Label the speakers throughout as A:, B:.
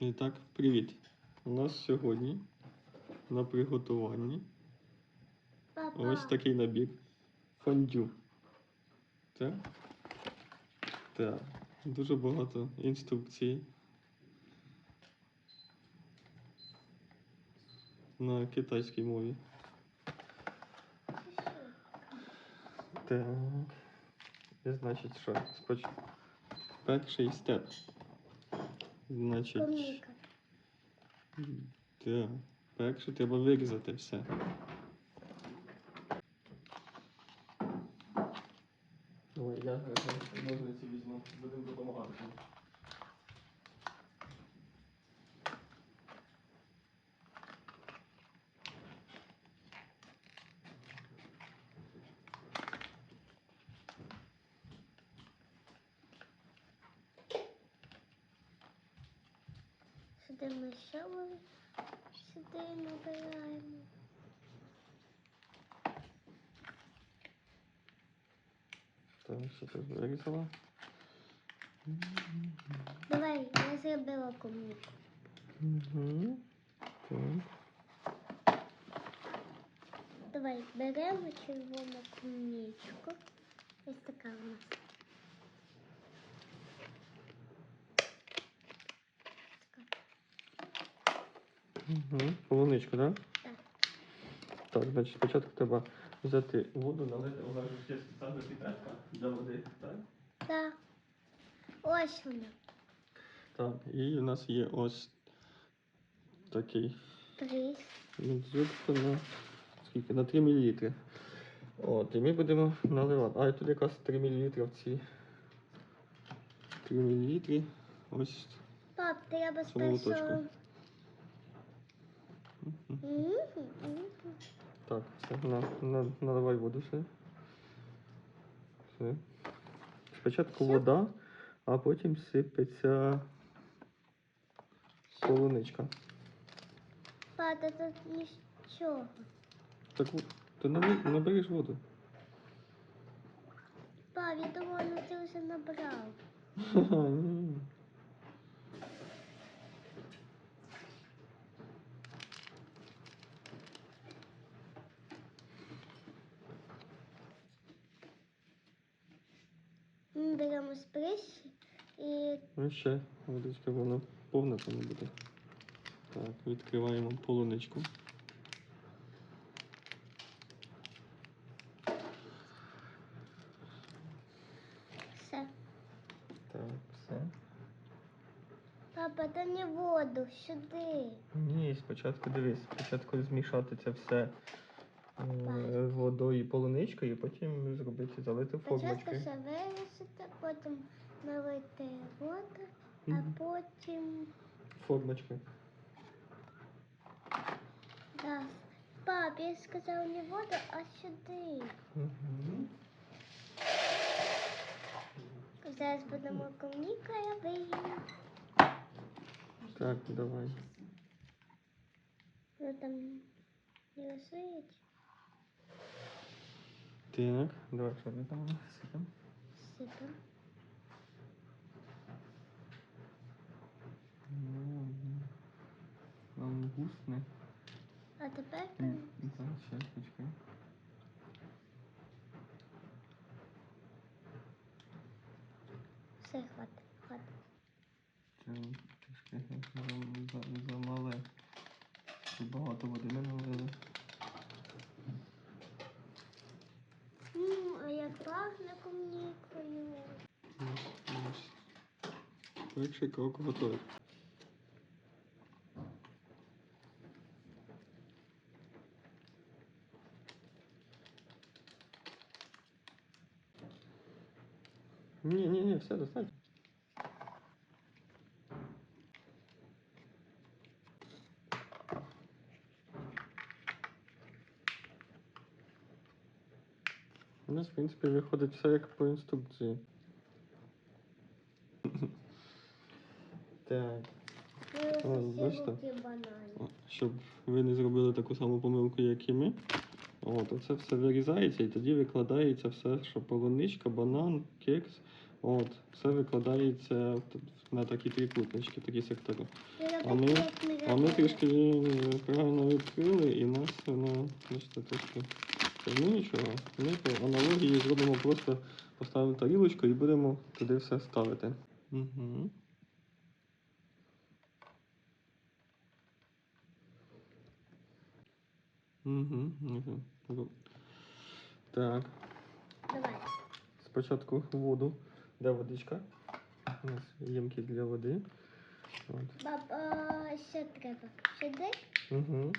A: І так, привіт. У нас сьогодні на приготуванні
B: Папа.
A: ось такий набір фондю. Так? Так. Дуже багато інструкцій. На китайській мові. Так. І значить, що? Спочатку. Перший степ. Значить. Так. Перше треба вирізати все. Ой, я ножниці візьму, будемо допомагати.
B: Сюди ми ще сюди набираємо.
A: Так, що ти вирізала?
B: Давай, я зробила клубнику.
A: Угу. Так.
B: Давай, беремо червону клубничку. Ось така у нас.
A: Угу. Полуничку, так?
B: Так.
A: Так, значить, спочатку треба взяти воду, налити у нас є спеціальна піпетка для води, так?
B: Так. Ось вона.
A: Так, і у нас є ось такий
B: Три.
A: На скільки? На 3 мл. От, і ми будемо наливати. А, і тут якраз 3 мл в ці 3 мл. Ось.
B: Пап, треба спершу.
A: Так, все, на, на, наливай воду все. Все. Спочатку
B: Все?
A: вода, а потім сипеться полуничка.
B: Пап, та тут нічого.
A: Так, от, ти набери- набереш воду.
B: Пап, я думала, ну ти вже набрав.
A: Ха-ха, ні.
B: Ми беремо і
A: Ну ще водичка, вона повна там буде. Так, відкриваємо полуничку.
B: все.
A: Так, все.
B: Папа, та не воду, сюди.
A: Ні, спочатку дивись, спочатку змішати це все водою і полуничкою, і потім зробити, залити
B: Спочатку все вирішити, потім налити воду, а
A: Мгм.
B: потім.
A: Формочкою.
B: Да. Пап, я сказав не воду, а сюди.
A: Угу.
B: Зараз будемо клубніка, я.
A: Так, давай.
B: Ну там не розсують.
A: Так, давай, що ми там сипемо?
B: Сипемо.
A: Ну, Нам гусне.
B: А тепер
A: Так, ще почекай.
B: все хватить.
A: Це трішки за- за- замале. Тут багато води не налили.
B: М, а як пахне клубнікою.
A: Ось, ось. Перший крок готовий. Ні, все достатньо. У нас, в принципі, виходить все як по інструкції. Так. О, бачите? Щоб ви не зробили таку саму помилку, як і ми. От, оце все вирізається і тоді викладається все, що полуничка, банан, кекс. От, все викладається на такі трикутнички, такі сектори. А ми- А ми трішки правильно відкрили і нас воно бачите, трошки. Ну нічого. Ми по аналогії зробимо просто поставимо тарілочку і будемо туди все ставити. Угу. Угу. Угу. Так.
B: Давай.
A: Спочатку воду. Де водичка? У нас ємки для води. От.
B: Баба, що треба? Сюди?
A: Угу.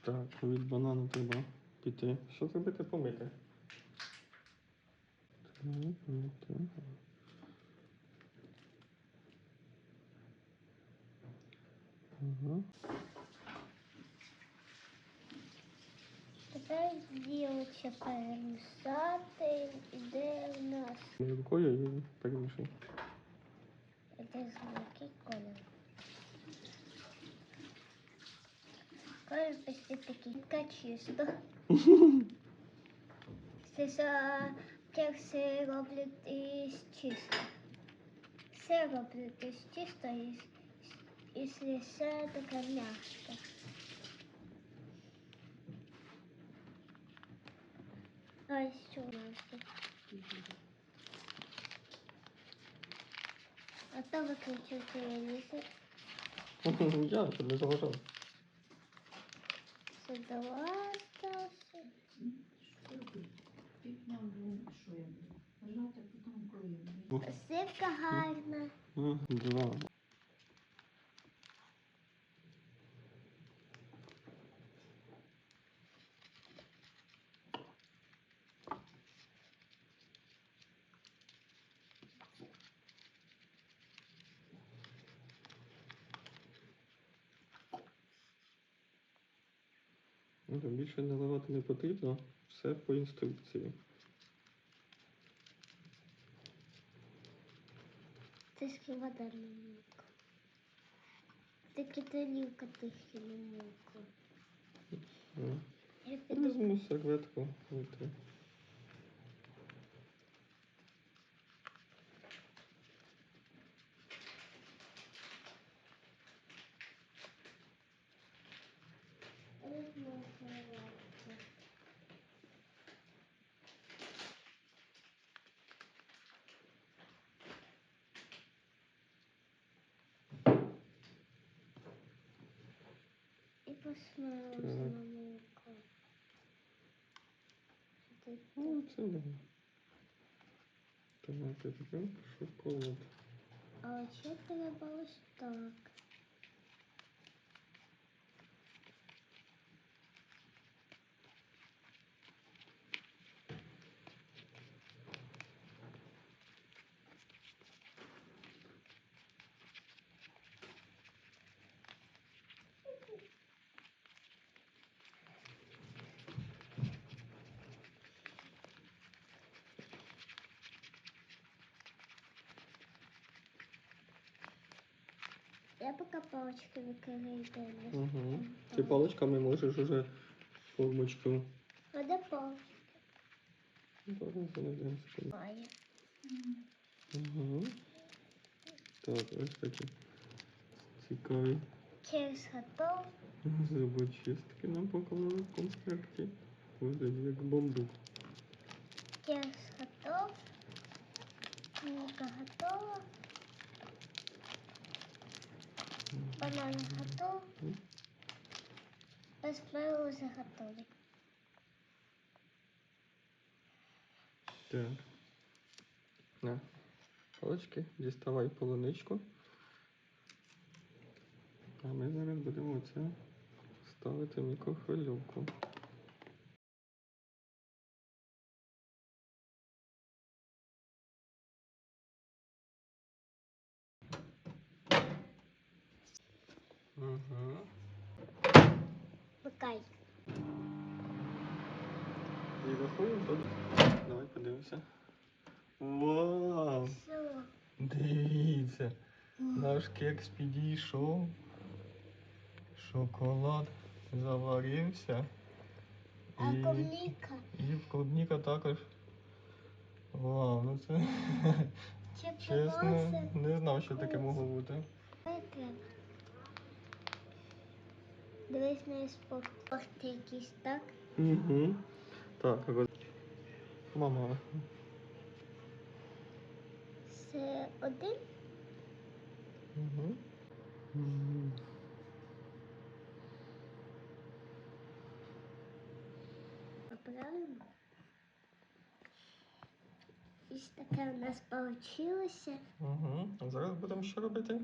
A: Так, від банану треба піти. Що зробити? Помити. Так, помити. Ага.
B: Тепер ділочка перемішати. Іде у нас.
A: Рукою і перемішай.
B: Іде з який колір. Колір почти такий качисто. Це за кекси роблять із чисто. Все роблять із чисто, і, і все таке м'яке. Ось що у нас тут. А то виключив телевізор.
A: Я тут не заважав.
B: Задаватися. Сивка гарна.
A: Ага, Два. Більше наливати не потрібно, все по інструкції.
B: Це вода на муку. Такі тарілка тихі. Я піду.
A: Візьму серветку. витри.
B: Візьму серветку. Що ти
A: Ну, це да. Тепер шоколад.
B: А ще треба ось так. Я поки палочки викидаю.
A: Угу. Ти паличками можеш уже формочку.
B: А де палочки?
A: Знайдемо.
B: Має.
A: Угу. Так, ось такі цікаві
B: Через готов.
A: зубочистки нам поклали в комплекті. Виглядить як бамбук.
B: Через готов. Книга готова. Банан готов.
A: Мгм.
B: Розпирузи готові.
A: Так. На. Палички, діставай полуничку. А ми зараз будемо це ставити в мікрохвильовку. Угу.
B: Пикай.
A: І рахуємо тут. Давай подивимося. Вау!
B: Все.
A: Дивіться, наш кекс підійшов. Шоколад заварився.
B: А
A: І,
B: клубника?
A: і клубніка також Вау, ну це чесно, не знав, що таке могло бути.
B: Дивись на спорт якийсь, так?
A: Угу. Так, роз... Мама.
B: Це один.
A: Угу. Угу.
B: Правильно? Ось таке у нас вийшло.
A: Угу. А зараз будемо що робити?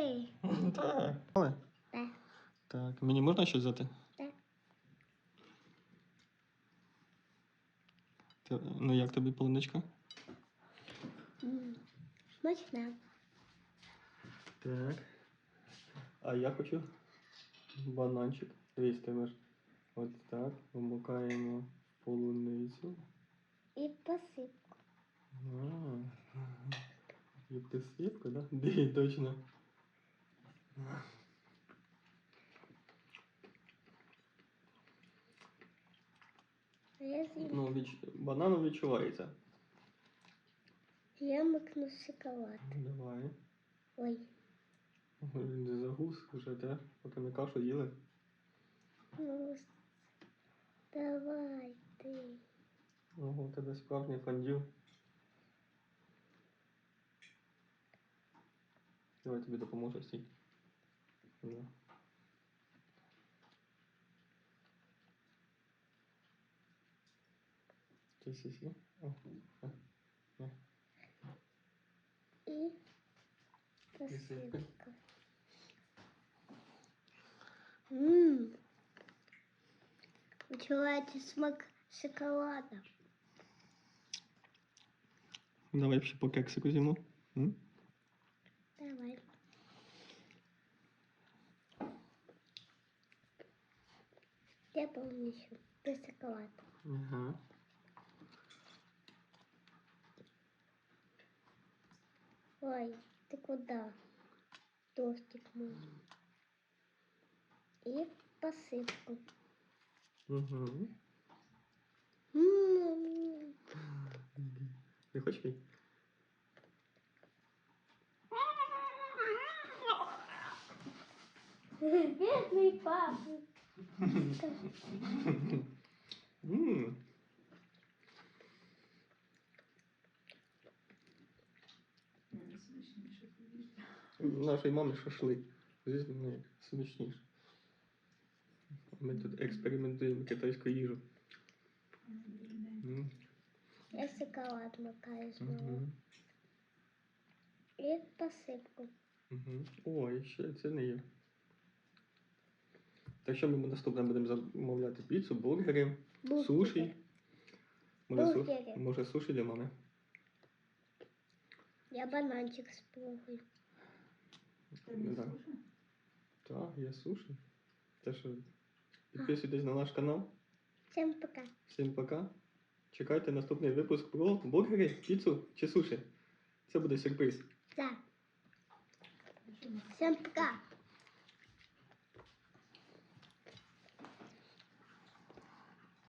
B: Їсти!
A: Так. Але.
B: Так.
A: Так, мені можна щось взяти?
B: Так.
A: Ну як тобі полуничка?
B: М, Смачно.
A: Так. А я хочу бананчик. Дивись, ти ж от так вмикаємо полуницю.
B: І посипку.
A: А, І присипка, да? Ді, точно. Ну, відч... банану відчувається.
B: Я макну шоколад.
A: Давай.
B: Ой.
A: Він не загус вже, те, поки ми кашу їли.
B: Ну, давай ти.
A: Ого, у тебе справжній фондю. Давай тобі допоможу стій. Да. Сі, сі, сі. О, а.
B: І
A: Посипка.
B: посипка. Ммм. Відчувається смак шоколада.
A: Давай ще по кексику зіму. М?
B: Давай. Я полнищу. Без шоколада.
A: Ага.
B: Ой, ты куда? И посыпку.
A: Угу. Ти хочеш?
B: Бедный папа.
A: Нашої мами шашлик. Звісно, не смачніше. Ми тут експериментуємо китайську їжу. М,
B: Я шоколад макаю снова.
A: мгм,
B: И посыпку.
A: мгм. Ой, ще це не є. Так що ми наступне будемо замовляти піцу, бургери, суші. Може, су...
B: Бургери.
A: Може суші для мами?
B: Я бананчик с
A: да. Так, є суші. Те, що підписуйтесь на наш канал.
B: Всім пока.
A: Всім пока. Чекайте наступний випуск про бургери, піцу чи суші. Це буде сюрприз.
B: Да. Всім пока.